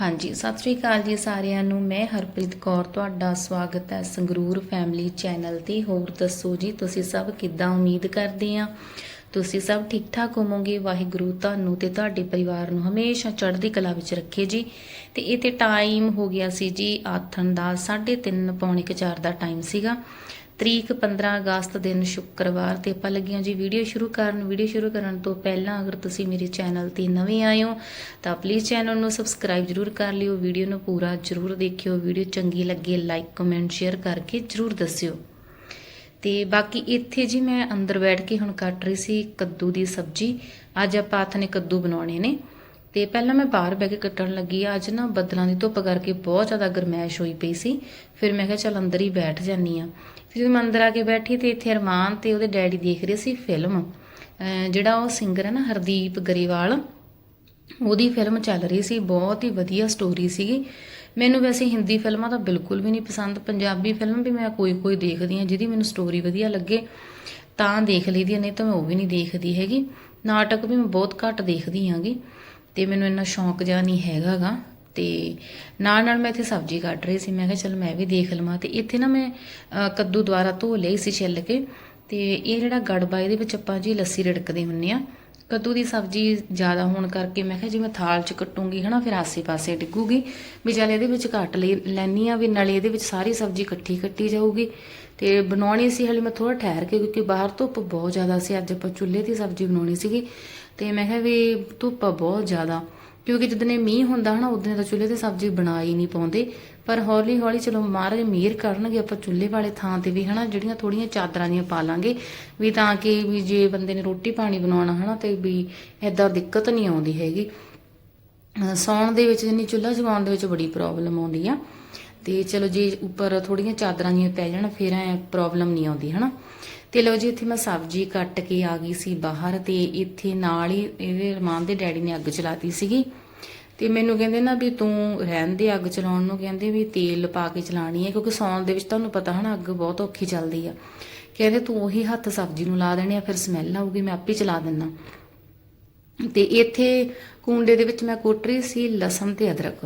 ਹਾਂਜੀ, ਸਤਿ ਸ਼੍ਰੀ ਅਕਾਲ ਜੀ ਸਾਰਿਆਂ ਨੂੰ। ਮੈਂ ਹਰਪ੍ਰੀਤ ਕੌਰ, ਤੁਹਾਡਾ ਸਵਾਗਤ ਹੈ ਸੰਗਰੂਰ ਫੈਮਿਲੀ ਚੈਨਲ ਤੇ। ਹੋਰ ਦੱਸੋ ਜੀ, ਤੁਸੀਂ ਸਭ ਕਿੱਦਾਂ ਉਮੀਦ ਕਰਦੇ ਆ? ਤੁਸੀਂ ਸਭ ਠੀਕ ਠਾਕ ਹੋਵੋਗੇ? ਵਾਹਿਗੁਰੂ ਤੁਹਾਨੂੰ ਤੇ ਤੁਹਾਡੇ ਪਰਿਵਾਰ ਨੂੰ ਹਮੇਸ਼ਾ ਚੜ੍ਹਦੀ ਕਲਾ ਵਿੱਚ ਰੱਖੇ ਜੀ। ਤੇ ਇਹ ਤੇ ਟਾਈਮ ਹੋ ਗਿਆ ਸੀ ਜੀ, ਆਥਣ ਦਾ 3:30 ਪੌਣੇ 4 ਦਾ ਟਾਈਮ ਸੀਗਾ। ਤਰੀਕ 15 ਅਗਸਤ ਦਿਨ ਸ਼ੁੱਕਰਵਾਰ ਤੇ ਆਪਾਂ ਲੱਗੀਆਂ ਜੀ ਵੀਡੀਓ ਸ਼ੁਰੂ ਕਰਨ। ਵੀਡੀਓ ਸ਼ੁਰੂ ਕਰਨ ਤੋਂ ਪਹਿਲਾਂ ਅਗਰ ਤੁਸੀਂ ਮੇਰੇ ਚੈਨਲ ਤੇ ਨਵੇਂ ਆਏ ਹੋ, ਤਾਂ ਪਲੀਜ਼ ਚੈਨਲ ਨੂੰ ਸਬਸਕ੍ਰਾਈਬ ਜਰੂਰ ਕਰ ਲਿਓ। ਵੀਡੀਓ ਨੂੰ ਪੂਰਾ ਜਰੂਰ ਦੇਖਿਓ। ਵੀਡੀਓ ਚੰਗੀ ਲੱਗੇ ਲਾਈਕ ਕਮੈਂਟ ਸ਼ੇਅਰ ਕਰਕੇ ਜਰੂਰ ਦੱਸਿਓ। ਤੇ ਬਾਕੀ ਇੱਥੇ ਜੀ ਮੈਂ ਅੰਦਰ ਬੈਠ ਕੇ ਹੁਣ ਕੱਟ ਰਹੀ ਸੀ ਕੱਦੂ ਦੀ ਸਬਜ਼ੀ। ਅੱਜ ਆਪਾਂ ਹੱਥ ਨੇ ਕੱਦੂ ਬਣਾਉਣੇ ਨੇ। ਤੇ ਪਹਿਲਾਂ ਮੈਂ ਬਾਹਰ ਬੈ ਕੇ ਕੱਟਣ ਲੱਗੀ ਆ। ਅੱਜ ਨਾ ਬੱਦਲਾਂ ਦੀ ਧੁੱਪ ਕਰਕੇ ਬਹੁਤ ਜ਼ਿਆਦਾ ਗਰਮੈਸ਼ ਹੋਈ ਪਈ ਸੀ। ਫਿਰ ਮੈਂ ਕਿਹਾ ਚੱਲ ਅੰਦਰ ਹੀ ਬੈਠ ਜਾਨੀ ਆ। ਫਿਰ ਜਦੋਂ ਮੈਂ ਅੰਦਰ ਆ ਕੇ ਬੈਠੀ ਤੇ ਇੱਥੇ ਅਰਮਾਨ ਤੇ ਉਹਦੇ ਡੈਡੀ ਦੇਖ ਰਹੇ ਸੀ ਫਿਲਮ ਜਿਹੜਾ ਉਹ ਸਿੰਗਰ ਹੈ ਨਾ, ਹਰਦੀਪ ਗਰੇਵਾਲ, ਉਹਦੀ ਫਿਲਮ ਚੱਲ ਰਹੀ ਸੀ। ਬਹੁਤ ਹੀ ਵਧੀਆ ਸਟੋਰੀ ਸੀਗੀ। ਮੈਨੂੰ ਵੈਸੇ ਹਿੰਦੀ ਫਿਲਮਾਂ ਤਾਂ ਬਿਲਕੁਲ ਵੀ ਨਹੀਂ ਪਸੰਦ ਪੰਜਾਬੀ ਫਿਲਮ ਵੀ ਮੈਂ ਕੋਈ ਕੋਈ ਦੇਖਦੀ ਹਾਂ ਜਿਹਦੀ ਮੈਨੂੰ ਸਟੋਰੀ ਵਧੀਆ ਲੱਗੇ ਤਾਂ ਦੇਖ ਲਈਦੀ ਆ, ਨਹੀਂ ਤਾਂ ਮੈਂ ਉਹ ਵੀ ਨਹੀਂ ਦੇਖਦੀ ਹੈਗੀ। ਨਾਟਕ ਵੀ ਮੈਂ ਬਹੁਤ ਘੱਟ ਦੇਖਦੀ ਹਾਂਗੀ ਤੇ ਮੈਨੂੰ ਇੰਨਾ ਸ਼ੌਂਕ ਜਿਹਾ ਨਹੀਂ ਹੈਗਾਗਾ। ਤੇ ਨਾਲ ਨਾਲ ਮੈਂ ਇੱਥੇ ਸਬਜ਼ੀ ਕੱਟ ਰਹੀ ਸੀ ਮੈਂ ਕਿਹਾ ਚਲ ਮੈਂ ਵੀ ਦੇਖ ਲਵਾਂ ਤੇ ਇੱਥੇ ਨਾ ਮੈਂ ਕੱਦੂ ਦੁਆਰਾ ਧੋ ਲਈ ਸੀ ਛਿੱਲ ਕੇ ਤੇ ਇਹ ਜਿਹੜਾ ਗੜਬਾ ਇਹਦੇ ਵਿੱਚ ਆਪਾਂ ਜੀ ਲੱਸੀ ਰਿੜਕਦੇ ਹੁੰਨੇ ਆ ਕੱਦੂ ਦੀ ਸਬਜ਼ੀ ਜ਼ਿਆਦਾ ਹੋਣ ਕਰਕੇ ਮੈਂ ਕਿਹਾ ਜੇ ਮੈਂ ਥਾਲ 'ਚ ਕੱਟੂੰਗੀ, ਹਨਾ, ਫਿਰ ਆਸੇ-ਪਾਸੇ ਡਿੱਗੂਗੀ। ਵੀ ਚੱਲ ਇਹਦੇ ਵਿੱਚ ਕੱਟ ਲਈ ਲੈਣੀ ਆ, ਵੀ ਨਾਲੇ ਇਹਦੇ ਵਿੱਚ ਸਾਰੀ ਸਬਜ਼ੀ ਇਕੱਠੀ ਕੱਟੀ ਜਾਊਗੀ। ਤੇ ਬਣਾਉਣੀ ਸੀ, ਹਲੇ ਮੈਂ ਥੋੜਾ ਠਹਿਰ ਕੇ, ਕਿਉਂਕਿ ਬਾਹਰ ਧੁੱਪ ਬਹੁਤ ਜ਼ਿਆਦਾ ਸੀ, ਅੱਜ ਆਪਾਂ ਚੁੱਲ੍ਹੇ ਦੀ ਸਬਜ਼ੀ ਬਣਾਉਣੀ ਸੀਗੀ। ਤੇ ਮੈਂ ਕਿਹਾ ਵੀ ਧੁੱਪ ਆ ਬਹੁਤ ਜ਼ਿਆਦਾ, ਕਿਉਂਕਿ ਜਦੋਂ ਮੀਂਹ ਹੁੰਦਾ, ਹਨਾ, ਉਦੋਂ ਤਾਂ ਚੁੱਲ੍ਹੇ ਤੇ ਸਬਜ਼ੀ ਬਣਾ ਹੀ ਨਹੀਂ ਪਾਉਂਦੇ। ਪਰ ਹੌਲੀ ਹੌਲੀ ਚਲੋ ਮਹਾਰਾਜ ਮਿਹਰ ਕਰਨਗੇ, ਆਪਾਂ ਚੁੱਲ੍ਹੇ ਵਾਲੇ ਥਾਂ ਤੇ ਵੀ, ਹਨਾ, ਜਿਹੜੀਆਂ ਥੋੜੀਆਂ ਚਾਦਰਾਂ ਦੀਆਂ ਪਾ ਲਾਂਗੇ, ਵੀ ਤਾਂ ਕਿ ਵੀ ਜੇ ਬੰਦੇ ਨੇ ਰੋਟੀ ਪਾਣੀ ਬਣਾਉਣਾ, ਹਨਾ, ਤੇ ਵੀ ਐਦਾਂ ਦਿੱਕਤ ਨਹੀਂ ਆਉਂਦੀ ਹੈਗੀ। ਅਹ ਸੌਣ ਦੇ ਵਿੱਚ ਜਿੰਨੀ ਚੁੱਲ੍ਹਾ ਜਗਾਉਣ ਦੇ ਵਿੱਚ ਬੜੀ ਪ੍ਰੋਬਲਮ ਆਉਂਦੀ ਆ। ਤੇ ਚਲੋ ਜੇ ਉੱਪਰ ਥੋੜੀਆਂ ਚਾਦਰਾਂ ਜਿਹੀਆਂ ਪੈ ਜਾਣ, ਫਿਰ ਐ ਪ੍ਰੋਬਲਮ ਨਹੀਂ ਆਉਂਦੀ, ਹਨਾ। ਤੇ ਲਓ ਜੀ, ਇੱਥੇ ਮੈਂ ਸਬਜ਼ੀ ਕੱਟ ਕੇ ਆ ਗਈ ਸੀ ਬਾਹਰ, ਤੇ ਇੱਥੇ ਨਾਲ ਹੀ ਇਹਦੇ ਰਮਾਨ ਦੇ ਡੈਡੀ ਨੇ ਅੱਗ ਚਲਾਤੀ ਸੀਗੀ। ਤੇ ਮੈਨੂੰ ਕਹਿੰਦੇ ਨਾ ਵੀ ਤੂੰ ਰਹਿਣ ਦੇ ਅੱਗ ਚਲਾਉਣ ਨੂੰ ਕਹਿੰਦੇ ਵੀ ਤੇਲ ਪਾ ਕੇ ਚਲਾਣੀ ਹੈ, ਕਿਉਂਕਿ ਸੌਣ ਦੇ ਵਿੱਚ ਤੁਹਾਨੂੰ ਪਤਾ ਹਨਾ ਅੱਗ ਬਹੁਤ ਔਖੀ ਚੱਲਦੀ ਆ। ਕਹਿੰਦੇ ਤੂੰ ਉਹੀ ਹੱਥ ਸਬਜ਼ੀ ਨੂੰ ਲਾ ਦੇਣੇ ਆ, ਫਿਰ ਸਮੈਲ ਆਊਗੀ, ਮੈਂ ਆਪੇ ਚਲਾ ਦਿੰਨਾ ਤੇ ਇੱਥੇ ਕੁੰਡੇ ਦੇ ਵਿੱਚ ਮੈਂ ਕੁੱਟ ਰਹੀ ਸੀ ਲਸਣ ਤੇ ਅਦਰਕ।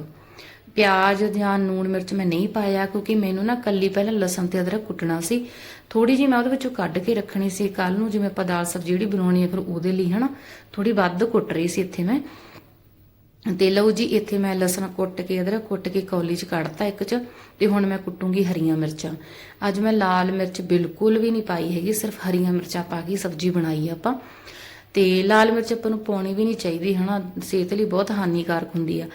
ਪਿਆਜ਼, ਜਾਂ ਨੂਣ ਮਿਰਚ ਮੈਂ ਨਹੀਂ ਪਾਇਆ, ਕਿਉਂਕਿ ਮੈਨੂੰ ਨਾ ਕੱਲੀ ਪਹਿਲਾਂ ਲਸਣ ਤੇ ਅਦਰਕ ਕੁੱਟਣਾ ਸੀ। ਥੋੜੀ ਜਿਹੀ ਮੈਂ ਉਹਦੇ ਵਿੱਚੋਂ ਕੱਢ ਕੇ ਰੱਖਣੀ ਸੀ। ਕੱਲ ਨੂੰ ਜਿਵੇਂ ਆਪਾਂ ਦਾਲ ਸਬਜ਼ੀ ਜਿਹੜੀ ਬਣਾਉਣੀ ਹੈ ਫਿਰ ਉਹਦੇ ਲਈ ਹਨਾ ਥੋੜੀ ਵੱਧ ਕੁੱਟ ਰਹੀ ਸੀ ਇੱਥੇ ਮੈਂ। ਤੇ ਲਓ ਜੀ, ਇੱਥੇ ਮੈਂ ਲਸਣ ਕੁੱਟ ਕੇ, ਅਦਰਕ ਕੁੱਟ ਕੇ ਕੌਲੀ 'ਚ ਕੱਢਤਾ ਇੱਕ 'ਚ, ਤੇ ਹੁਣ ਮੈਂ ਕੁੱਟੂੰਗੀ ਹਰੀਆਂ ਮਿਰਚਾਂ। ਅੱਜ ਮੈਂ ਲਾਲ ਮਿਰਚ ਬਿਲਕੁਲ ਵੀ ਨਹੀਂ ਪਾਈ ਹੈਗੀ, ਸਿਰਫ ਹਰੀਆਂ ਮਿਰਚਾਂ ਪਾ ਕੇ ਸਬਜ਼ੀ ਬਣਾਈ ਆਪਾਂ। ਤੇ ਲਾਲ ਮਿਰਚ ਆਪਾਂ ਨੂੰ ਪਾਉਣੀ ਵੀ ਨਹੀਂ ਚਾਹੀਦੀ, ਹਨਾ? ਸਿਹਤ ਲਈ ਬਹੁਤ ਹਾਨੀਕਾਰਕ ਹੁੰਦੀ ਆ।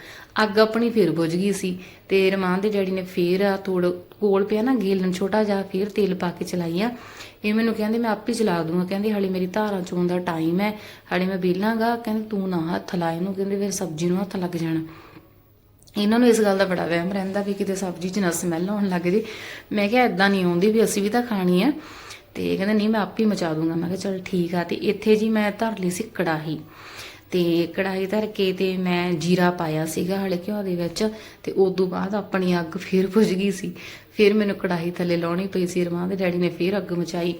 ਅੱਗ ਆਪਣੀ ਫੇਰ ਬੁਝ ਗਈ ਸੀ ਤੇ ਰਮਾਨ ਦੇ ਡੈਡੀ ਨੇ ਫੇਰ ਆ ਤੋੜ ਕੋਲ ਪਿਆ ਨਾ ਗੇਲਣ ਛੋਟਾ ਜਿਹਾ ਫੇਰ ਤੇਲ ਪਾ ਕੇ ਚਲਾਈ ਆ ਇਹ ਮੈਨੂੰ ਕਹਿੰਦੇ, ਮੈਂ ਆਪੇ ਚਲਾ ਦੂੰਗਾ। ਕਹਿੰਦੇ, ਹਾਲੇ ਮੇਰੀ ਧਾਰਾਂ ਚੋਣ ਦਾ ਟਾਈਮ ਹੈ। ਹਾਲੇ ਮੈਂ ਬੇਲਾਂਗਾ ਕਹਿੰਦੇ, ਤੂੰ ਨਾ ਹੱਥ ਲਾ ਇਹਨੂੰ। ਕਹਿੰਦੇ, ਫਿਰ ਸਬਜ਼ੀ ਨੂੰ ਹੱਥ ਲੱਗ ਜਾਣਾ। ਇਹਨਾਂ ਨੂੰ ਇਸ ਗੱਲ ਦਾ ਬੜਾ ਵਹਿਮ ਰਹਿੰਦਾ ਵੀ ਕਿਤੇ ਸਬਜ਼ੀ 'ਚ ਨਾ ਸਮੈਲ ਆਉਣ ਲੱਗ ਜੇ। ਮੈਂ ਕਿਹਾ ਇਦਾਂ ਨਹੀਂ ਆਉਂਦੀ ਵੀ ਅਸੀਂ ਵੀ ਤਾਂ ਖਾਣੀ ਆ। ਤੇ ਕਹਿੰਦਾ, ਨਹੀਂ, ਮੈਂ ਆਪੇ ਮਚਾ ਦੂੰਗਾ। ਮੈਂ ਕਿਹਾ, ਚਲ ਠੀਕ ਆ। ਤੇ ਇੱਥੇ ਜੀ ਮੈਂ ਧਰ ਲਈ ਸੀ ਕੜਾਹੀ। ਤੇ ਕੜਾਹੀ ਧਰ ਕੇ ਤੇ ਮੈਂ ਜੀਰਾ ਪਾਇਆ ਸੀਗਾ ਹਲੇ ਘਿਓ ਦੇ ਵਿੱਚ ਤੇ ਉਸ ਤੋਂ ਬਾਅਦ ਆਪਣੀ ਅੱਗ ਫੇਰ ਪੁੱਜ ਗਈ ਸੀ। ਫਿਰ ਮੈਨੂੰ ਕੜਾਹੀ ਥੱਲੇ ਲਾਉਣੀ ਪਈ ਸੀ ਰਮਾਂ ਦੇ ਡੈਡੀ ਨੇ ਫਿਰ ਅੱਗ ਮਚਾਈ।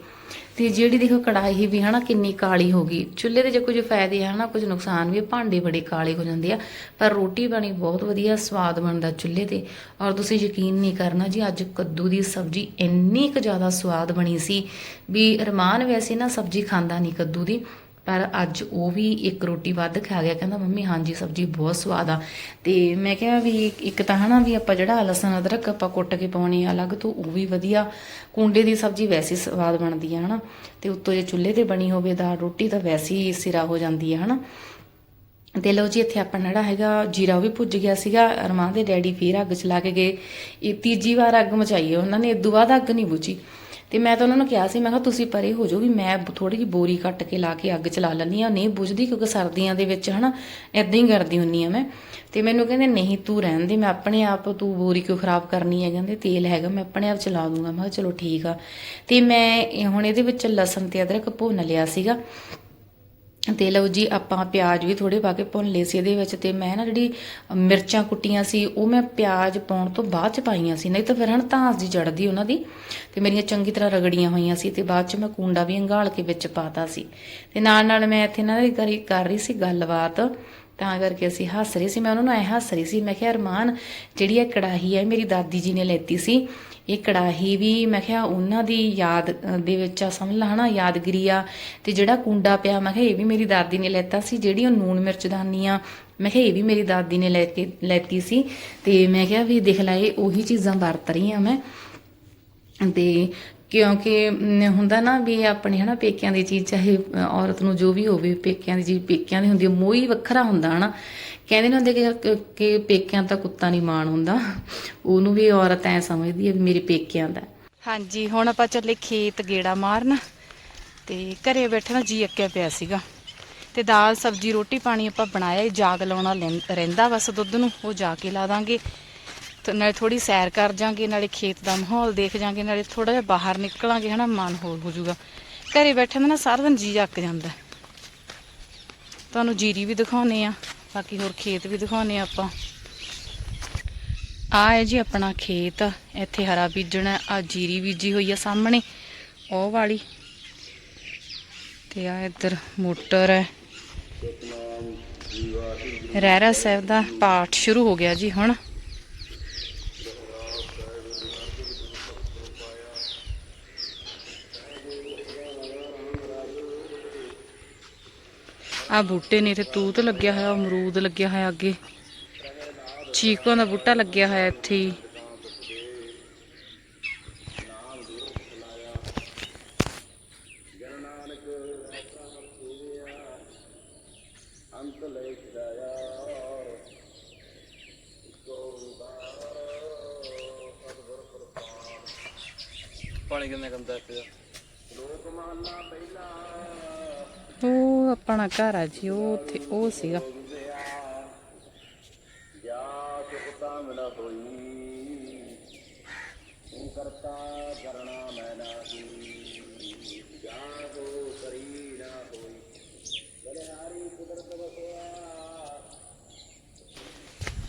ਤੇ ਜਿਹੜੀ ਦੇਖੋ ਕੜਾਹੀ ਵੀ ਹਨਾ ਕਿੰਨੀ ਕਾਲੀ ਹੋ ਗਈ। ਚੁੱਲ੍ਹੇ ਦੇ ਜੇ ਕੁਝ ਫਾਇਦੇ ਆ ਹਨਾ, ਕੁਝ ਨੁਕਸਾਨ ਵੀ ਭਾਂਡੇ ਬੜੇ ਕਾਲੇ ਹੋ ਜਾਂਦੇ ਆ। ਪਰ ਰੋਟੀ ਬਣੀ ਬਹੁਤ ਵਧੀਆ, ਸਵਾਦ ਬਣਦਾ ਚੁੱਲ੍ਹੇ ਤੇ। ਔਰ ਤੁਸੀਂ ਯਕੀਨ ਨਹੀਂ ਕਰਨਾ ਜੀ, ਅੱਜ ਕੱਦੂ ਦੀ ਸਬਜ਼ੀ ਇੰਨੀ ਕੁ ਜ਼ਿਆਦਾ ਸਵਾਦ ਬਣੀ ਸੀ ਵੀ ਰਮਾਨ ਵੈਸੇ ਨਾ ਸਬਜ਼ੀ ਖਾਂਦਾ ਨਹੀਂ ਕੱਦੂ ਦੀ। ਪਰ ਅੱਜ ਉਹ ਵੀ ਇੱਕ ਰੋਟੀ ਵੱਧ ਖਾ ਗਿਆ। ਕਹਿੰਦਾ, ਮੰਮੀ, ਹਾਂਜੀ, ਸਬਜ਼ੀ ਬਹੁਤ ਸਵਾਦ ਆ। ਤੇ ਮੈਂ ਕਿਹਾ ਵੀ ਇੱਕ ਤਾਂ ਹਨਾ ਵੀ ਆਪਾਂ ਜਿਹੜਾ ਲਸਣ, ਅਦਰਕ ਆਪਾਂ ਕੁੱਟ ਕੇ ਪਾਉਣੀ ਆ ਅਲੱਗ ਤੋਂ, ਉਹ ਵੀ ਵਧੀਆ। ਕੁੰਡੇ ਦੀ ਸਬਜ਼ੀ ਵੈਸੇ ਸਵਾਦ ਬਣਦੀ ਆ ਹਨਾ। ਤੇ ਉੱਤੋਂ ਜੇ ਚੁੱਲ੍ਹੇ ਤੇ ਬਣੀ ਹੋਵੇ ਦਾਲ, ਰੋਟੀ ਤਾਂ ਵੈਸੇ ਹੀ ਸਿਰਾ ਹੋ ਜਾਂਦੀ ਆ ਹਨਾ। ਤੇ ਲਓ ਜੀ, ਇੱਥੇ ਆਪਣਾ ਜਿਹੜਾ ਹੈਗਾ, ਜੀਰਾ ਵੀ ਭੁੱਜ ਗਿਆ ਸੀਗਾ। ਅਰਮਾਨ ਦੇ ਡੈਡੀ ਫੇਰ ਅੱਗ ਚਲਾ ਕੇ ਗਏ। ਇਹ ਤੀਜੀ ਵਾਰ ਅੱਗ ਮਚਾਈ ਹੈ ਉਹਨਾਂ ਨੇ ਇਦੋਂ ਬਾਅਦ ਅੱਗ ਨਹੀਂ ਬੁਝੀ। ਤੇ ਮੈਂ ਤਾਂ ਉਹਨਾਂ ਨੂੰ ਕਿਹਾ ਸੀ, ਮੈਂ ਕਿਹਾ ਤੁਸੀਂ ਪਰੇ ਹੋ ਜਾਓ ਵੀ ਮੈਂ ਥੋੜੀ ਜਿਹੀ ਬੋਰੀ ਕੱਟ ਕੇ ਲਾ ਕੇ ਅੱਗ ਚਲਾ ਲੈਂਦੀ ਆ ਨਹੀਂ ਬੁਝਦੀ ਕਿਉਂਕਿ ਸਰਦੀਆਂ ਦੇ ਵਿੱਚ ਹਨਾ ਇਦਾਂ ਹੀ ਕਰਦੀ ਹੁੰਨੀ ਆ ਮੈਂ। ਤੇ ਮੈਨੂੰ ਕਹਿੰਦੇ, ਨਹੀਂ, ਤੂੰ ਰਹਿਣ ਦੇ, ਮੈਂ ਆਪਣੇ ਆਪ, ਤੂੰ ਬੋਰੀ ਕਿਉਂ ਖਰਾਬ ਕਰਨੀ ਹੈ? ਕਹਿੰਦੇ, ਤੇਲ ਹੈਗਾ, ਮੈਂ ਆਪਣੇ ਆਪ ਚਲਾ ਦੂੰਗਾ। ਮੈਂ ਕਿਹਾ, ਚਲੋ ਠੀਕ ਆ। ਤੇ ਮੈਂ ਹੁਣ ਇਹਦੇ ਵਿੱਚ ਲਸਣ ਤੇ ਅਦਰਕ ਭੁੰਨ ਲਿਆ ਸੀਗਾ। ਤੇ ਲਓ ਜੀ, ਆਪਾਂ ਪਿਆਜ਼ ਵੀ ਥੋੜੇ ਪਾ ਕੇ ਭੁੰਨ ਲਏ ਸੀ ਇਹਦੇ ਵਿੱਚ ਤੇ ਮੈਂ ਨਾ ਜਿਹੜੀ ਮਿਰਚਾਂ ਕੁੱਟੀਆਂ ਸੀ, ਉਹ ਮੈਂ ਪਿਆਜ਼ ਪਾਉਣ ਤੋਂ ਬਾਅਦ ਚ ਪਾਈਆਂ ਸੀ, ਨਹੀਂ ਤਾਂ ਫਿਰ ਹਣ ਧਾਂਸ ਜੀ ਜੜਦੀ ਉਹਨਾਂ ਦੀ ਤੇ ਮੇਰੀਆਂ ਚੰਗੀ ਤਰ੍ਹਾਂ ਰਗੜੀਆਂ ਹੋਈਆਂ ਸੀ ਤੇ ਬਾਅਦ ਚ ਮੈਂ ਕੁੰਡਾ ਵੀ ਅੰਗਾਲ ਕੇ ਵਿੱਚ ਪਾਤਾ ਸੀ। ਤੇ ਨਾਲ ਨਾਲ ਮੈਂ ਇੱਥੇ ਨਾ ਕਰ ਰਹੀ ਸੀ ਗੱਲਬਾਤ ਤਾਂ ਕਰਕੇ ਅਸੀਂ ਹੱਸ ਰਹੇ ਸੀ। ਮੈਂ ਉਹਨਾਂ ਨੂੰ ਐ ਹੱਸ ਰਹੀ ਸੀ, ਮੈਂ ਕਿਹਾ, ਅਰਮਾਨ, ਜਿਹੜੀ ਇਹ ਕੜਾਹੀ ਹੈ, ਮੇਰੀ ਦਾਦੀ ਜੀ ਨੇ ਲੈਤੀ ਸੀ। ਇਹ ਕੜਾਹੀ ਵੀ ਮੈਂ ਕਿਹਾ, ਉਹਨਾਂ ਦੀ ਯਾਦ ਦੇ ਵਿੱਚ ਆ, ਸਮਝ ਲਾ ਹਨਾ, ਯਾਦਗਰੀ ਆ। ਤੇ ਜਿਹੜਾ ਕੁੰਡਾ ਪਿਆ, ਮੈਂ ਕਿਹਾ, ਇਹ ਵੀ ਮੇਰੀ ਦਾਦੀ ਨੇ ਲੈਤਾ ਸੀ। ਜਿਹੜੀ ਉਹ ਨੂਨ ਮਿਰਚਦਾਨੀ ਆ, ਮੈਂ ਕਿਹਾ, ਇਹ ਵੀ ਮੇਰੀ ਦਾਦੀ ਨੇ ਲੈ ਕੇ, ਲੈਤੀ ਸੀ। ਤੇ ਮੈਂ ਕਿਹਾ ਵੀ ਦੇਖ ਲੈ, ਇਹ ਉਹੀ ਚੀਜ਼ਾਂ ਵਰਤ ਰਹੀ ਆ ਮੈਂ। ਤੇ ਕਿਉਂਕਿ ਹੁੰਦਾ ਨਾ ਵੀ ਆਪਣੇ, ਹਨਾ, ਪੇਕਿਆਂ ਦੀ ਚੀਜ਼, ਚਾਹੇ ਔਰਤ ਨੂੰ ਜੋ ਵੀ ਹੋਵੇ, ਪੇਕਿਆਂ ਦੀ ਚੀਜ਼, ਪੇਕਿਆਂ ਦੀ ਹੁੰਦੀ ਹੈ, ਮੋਹੀ ਵੱਖਰਾ ਹੁੰਦਾ, ਹਨਾ। ਕਹਿੰਦੇ ਨੇ ਹੁੰਦੇ ਕਿ ਪੇਕਿਆਂ ਦਾ ਕੁੱਤਾ ਨਹੀਂ ਮਾਣ ਹੁੰਦਾ। ਉਹਨੂੰ ਵੀ ਔਰਤ ਐ ਸਮਝਦੀ ਹੈ ਵੀ ਮੇਰੇ ਪੇਕਿਆਂ ਦਾ। ਹਾਂਜੀ, ਹੁਣ ਆਪਾਂ ਚੱਲੇ ਖੇਤ ਗੇੜਾ ਮਾਰਨ। ਤੇ ਘਰੇ ਬੈਠੇ ਨਾ ਜੀ ਅੱਕਿਆ ਪਿਆ ਸੀਗਾ। ਤੇ ਦਾਲ, ਸਬਜੀ, ਰੋਟੀ, ਪਾਣੀ ਆਪਾਂ ਬਣਾਇਆ ਜਾਗ ਲਾਉਣਾ ਲੈਂ- ਰਹਿੰਦਾ ਬਸ ਦੁੱਧ ਨੂੰ, ਉਹ ਜਾ ਕੇ ਲਾ ਦਾਂਗੇ। ਨਾਲੇ ਥੋੜੀ ਸੈਰ ਕਰ ਜਾਾਂਗੇ ਨਾਲੇ ਖੇਤ ਦਾ ਮਾਹੌਲ ਦੇਖ ਜਾਾਂਗੇ ਨਾਲੇ ਥੋੜਾ ਜਿਹਾ ਬਾਹਰ ਨਿਕਲਾਂਗੇ, ਹਨਾ, ਮਨ ਹੋਰ ਹੋ ਜਾਊਗਾ। ਘਰੇ ਬੈਠੇ ਦਾ ਨਾ ਸਾਰਾ ਦਿਨ ਜੀ ਅੱਕ ਜਾਂਦਾ। ਤੁਹਾਨੂੰ ਜੀਰੀ ਵੀ ਦਿਖਾਉਨੇ ਆ ਬਾਕੀ ਹੋਰ ਖੇਤ ਵੀ ਦਿਖਾਉਨੇ ਆ ਆਪਾਂ। ਆ ਹੈ ਜੀ ਆਪਣਾ ਖੇਤ, ਇੱਥੇ ਹਰਾ ਬੀਜਣਾ ਆ ਜੀਰੀ ਬੀਜੀ ਹੋਈ ਆ ਸਾਹਮਣੇ, ਉਹ ਵਾਲੀ। ਤੇ ਆ ਇੱਧਰ ਮੋਟਰ ਹੈ। ਰਹਿਰਾ ਸਾਹਿਬ ਦਾ ਪਾਠ ਸ਼ੁਰੂ ਹੋ ਗਿਆ ਜੀ ਹੁਣ। ਆ ਬੂਟੇ ਨੇ ਇੱਥੇ ਤੂਤ ਲੱਗਿਆ ਹੋਇਆ, ਅਮਰੂਦ ਲੱਗਿਆ ਹੋਇਆ ਅੱਗੇ। ਚੀਕੋਂ ਦਾ ਬੂਟਾ ਲੱਗਿਆ ਹੋਇਆ ਇੱਥੇ ਪਾਣੀ ਕਿੰਨਾ ਗੰਦਾ ਇੱਥੇ ਉਹ ਆਪਣਾ ਘਰ ਆ ਜੀ, ਉਹ ਉੱਥੇ, ਉਹ ਸੀਗਾ।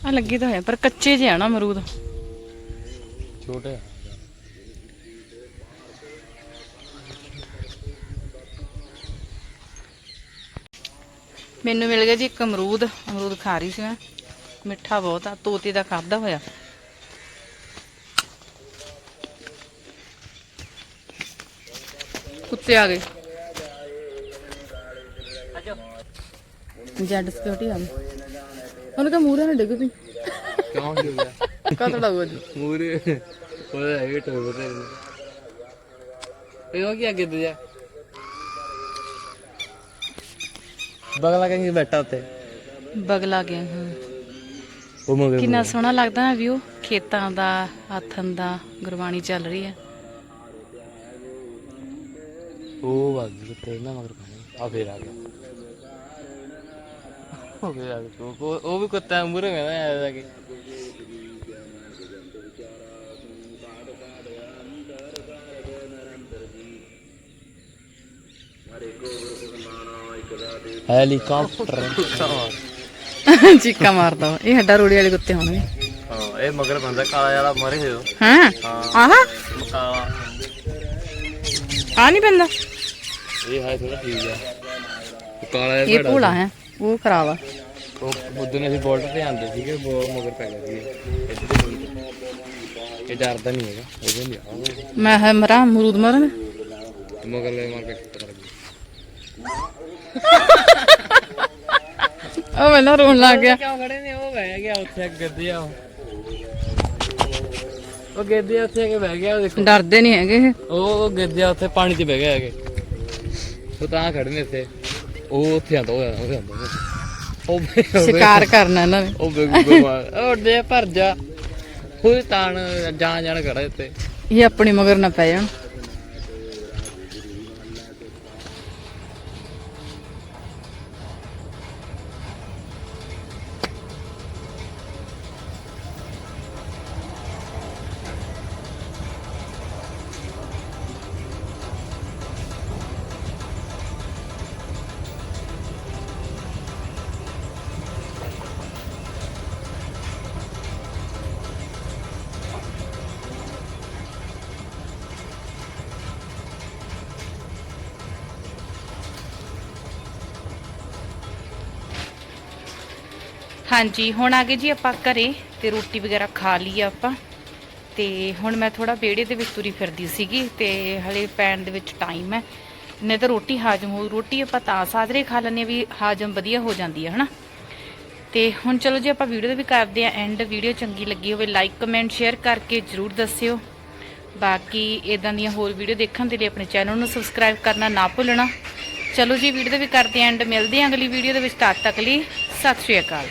ਆ ਲੱਗੇ ਤਾਂ ਹੋਇਆ, ਪਰ ਕੱਚੇ ਜਿਹੇ ਆ ਨਾ ਅਮਰੂਦ। ਛੋਟੇ ਮੈਨੂੰ ਮਿਲ ਗਿਆ ਜੀ ਇੱਕ ਅਮਰੂਦ ਅਮਰੂਦ ਖਾ ਰਹੀ ਸੀ ਮੈਂ। ਮਿੱਠਾ ਬਹੁਤ ਆ ਤੋਤੇ ਦਾ ਖਾਦਾ ਹੋਇਆ। ਕੁੱਤੇ ਆ ਗਏ। ਜੈਡ ਸਿਕਿਉਰਿਟੀ ਆ ਗਈ। ਉਹਨੂੰ ਤਾਂ ਮੂਹਰੇ ਨਾ ਡਿੱਗ ਪਈ। ਕਿਉਂ ਹੋ ਗਿਆ? ਕਤੜਾ ਹੋ ਜੀ। ਮੂਰੇ ਉਹਦਾ ਹੈਗੇ ਟੋਬ ਤੇ ਇਹ ਕੀ ਅੱਗੇ ਤੇ ਜਾ? ਬਗਲਾ ਕਹਿੰਗੇ ਬੈਠਾ ਉੱਤੇ? ਬਗਲਾ ਗਿਆ ਹਾਂ। ਉਹ ਮਗਰ ਕਿੰਨਾ ਸੋਹਣਾ ਲੱਗਦਾ ਨਾ ਵਿਊ। ਖੇਤਾਂ ਦਾ ਆਥਨ ਦਾ ਗੁਰਬਾਣੀ ਚੱਲ ਰਹੀ ਹੈ। ਉਹ ਵੱਜ ਕੁੱਤੇ ਨਾ ਮਗਰ ਪਾਣੀ। ਆ ਫੇਰ ਆ ਗਿਆ। ਉਹ ਫੇਰ ਆ ਗਿਆ। ਉਹ ਉਹ ਵੀ ਕੁੱਤਾ ਮੂਰੇ ਮੈਂ ਆਇਆ ਜਾ ਕੇ ਹੈਲੀਕਾਪਟਰ ਚੀਕਾ ਮਾਰਦਾ ਵਾ। ਇਹ ਹੱਡਾ ਰੋੜੀ ਵਾਲੇ ਕੁੱਤੇ ਹੋਣਗੇ ਹਾਂ ਇਹ ਮਗਰ ਬੰਦਾ ਕਾਲਾ ਜਿਹਾ ਮਰੇ ਹੋ ਹਾਂ ਹਾਂ ਆਹ ਕਾਲਾ ਆ ਨਹੀਂ ਪੈਂਦਾ ਇਹ ਹੈ ਥੋੜਾ ਠੀਕ ਆ ਉਹ ਕਾਲਾ ਜਿਹਾ ਇਹ ਭੈੜਾ ਭੋਲਾ ਹੈ ਉਹ ਖਰਾਬ ਆ ਸੀ। ਉਹ ਬੁੱਧ ਨੇ ਅਸੀਂ ਬੋਲਟ ਤੇ ਆਂਦੇ ਸੀਗੇ ਉਹ ਮਗਰ ਪੈ ਗਿਆ ਸੀ ਇੱਧਰ ਹੀ ਇਹ ਡਰਦਾ ਨਹੀਂ ਹੈਗਾ ਇਹਦੇ ਨਹੀਂ ਆਉਂਦਾ ਮੈਂ ਹੈ ਮਰਾਂ ਅਮਰੂਦ ਮਰਨ ਮਗਰ ਲੈ ਮਾਰ ਕੇ ਪਤਾ ਲੱਗ ਉਹ ਮੈਨੂੰ ਰੋਣ ਲੱਗ ਗਿਆ। ਕਿਉਂ ਖੜੇ ਨੇ? ਉਹ ਬਹਿ ਗਿਆ ਉੱਥੇ ਗੱਦਿਆ ਉਹ। ਗੱਦਿਆ ਉੱਥੇ ਕੇ ਬਹਿ ਗਿਆ ਦੇਖੋ। ਡਰਦੇ ਨਹੀਂ ਹੈਗੇ। ਉਹ ਗੱਦਿਆ ਉੱਥੇ ਪਾਣੀ 'ਚ ਬਹਿ ਗਿਆ ਹੈਗੇ। ਉਹ ਤਾਂ ਖੜੇ ਨੇ ਇੱਥੇ। ਉਹ ਉੱਥੇ ਆਂਦਾ ਉਹ ਆਂਦਾ ਉਹ ਆਂਦਾ ਉਹ ਸ਼ਿਕਾਰ ਕਰਨਾ ਇਹਨਾਂ ਨੇ। ਉਹ ਬੇਗੂ ਬਿਮਾਰ ਉਹ ਦੇ ਭਰ ਜਾ। ਕੋਈ ਤਾਣ ਜਾਣ ਜਾਣ ਖੜਾ ਇੱਥੇ। ਇਹ ਆਪਣੀ ਮਗਰ ਨਾ ਪੈ ਜਾਣ। ਹਾਂਜੀ, ਹੁਣ ਆ ਗਏ ਜੀ ਆਪਾਂ ਘਰੇ ਤੇ ਰੋਟੀ ਵਗੈਰਾ ਖਾ ਲਈ ਆ ਆਪਾਂ। ਤੇ ਹੁਣ ਮੈਂ ਥੋੜਾ ਵਿਹੜੇ ਦੇ ਵਿੱਚ ਤੁਰੀ ਫਿਰਦੀ ਸੀਗੀ ਤੇ ਹਲੇ ਪੈਣ ਦੇ ਵਿੱਚ ਟਾਈਮ ਹੈ। ਨਹੀਂ ਤਾਂ ਰੋਟੀ ਹਾਜਮ ਹੋ, ਰੋਟੀ ਆਪਾਂ ਤਾਂ ਸਾਜਰੇ ਖਾ ਲੈਂਦੇ ਹਾਂ ਵੀ ਹਾਜਮ ਵਧੀਆ ਹੋ ਜਾਂਦੀ ਹੈ, ਹਨਾ? ਤੇ ਹੁਣ ਚਲੋ ਜੀ ਆਪਾਂ ਵੀਡੀਓ ਦੇ ਵੀ ਕਰਦੇ ਆ ਐਂਡ ਵੀਡੀਓ ਚੰਗੀ ਲੱਗੀ ਹੋਵੇ ਲਾਈਕ ਕਮੈਂਟ ਸ਼ੇਅਰ ਕਰਕੇ ਜਰੂਰ ਦੱਸਿਓ। ਬਾਕੀ ਇਦਾਂ ਦੀਆਂ ਹੋਰ ਵੀਡੀਓ ਦੇਖਣ ਦੇ ਲਈ ਆਪਣੇ ਚੈਨਲ ਨੂੰ ਸਬਸਕ੍ਰਾਈਬ ਕਰਨਾ ਨਾ ਭੁੱਲਣਾ। ਚਲੋ ਜੀ, ਵੀਡੀਓ ਦੇ ਵੀ ਕਰਦੇ ਆ ਐਂਡ ਮਿਲਦੇ ਆ ਅਗਲੀ ਵੀਡੀਓ ਦੇ ਵਿੱਚ। ਤਦ ਤੱਕ ਲਈ ਸਤਿ ਸ਼੍ਰੀ ਅਕਾਲ।